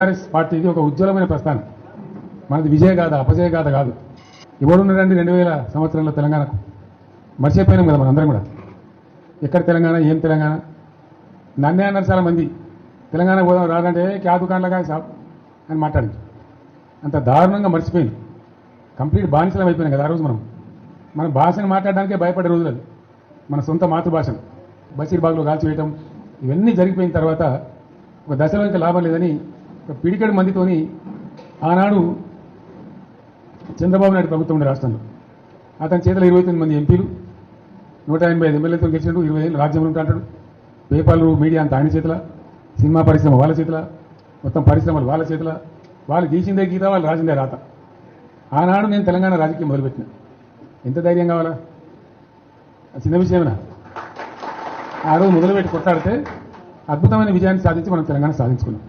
TRS పార్టీది ఒక ఉజ్వలమైన ప్రస్థానం. మనది విజయ గాథ అపజయ గాథ కాదు. ఎవరున్నారండి రెండు వేల సంవత్సరంలో తెలంగాణకు. మర్చిపోయినాం కదా మనందరం కూడా. ఎక్కడ తెలంగాణ ఏం తెలంగాణ? నన్నే అన్నారు చాలా మంది. తెలంగాణ పోదాం రాదంటే క్యా దుకాణంలో సాబ్? అని మాట్లాడింది అంత దారుణంగా మర్చిపోయింది కంప్లీట్ బానిసలం అయిపోయినాం కదా ఆ రోజు మనం. మన భాషను మాట్లాడడానికే భయపడే రోజులు అది. మన సొంత మాతృభాషను. బషీర్బాగ్లో కాల్చివేయటం ఇవన్నీ జరిగిపోయిన తర్వాత ఒక దశలో ఇంకా లాభం లేదని పిడికడి మందితోని ఆనాడు చంద్రబాబు నాయుడు ప్రభుత్వం ఉండే రాష్ట్రంలో. అతని చేతిలో ఇరవై తొమ్మిది మంది ఎంపీలు నూట ఎనభై ఐదు ఎమ్మెల్యేతో గెలిచినట్టు ఇరవై ఏళ్ళు రాజ్యంలో ఉంటాడు పేపర్లు మీడియా అంతా ఆయన చేతిలో సినిమా పరిశ్రమ వాళ్ళ చేతిలో మొత్తం పరిశ్రమలు వాళ్ళ చేతిలో. వాళ్ళు గీసిందే గీత వాళ్ళు రాసిందే రాత. ఆనాడు నేను తెలంగాణ రాజకీయం మొదలుపెట్టిన. ఎంత ధైర్యం కావాలా? చిన్న విషయమేనా? ఆ రోజు మొదలుపెట్టి కొట్టాడితే అద్భుతమైన విజయాన్ని సాధించి మనం తెలంగాణ సాధించుకున్నాం.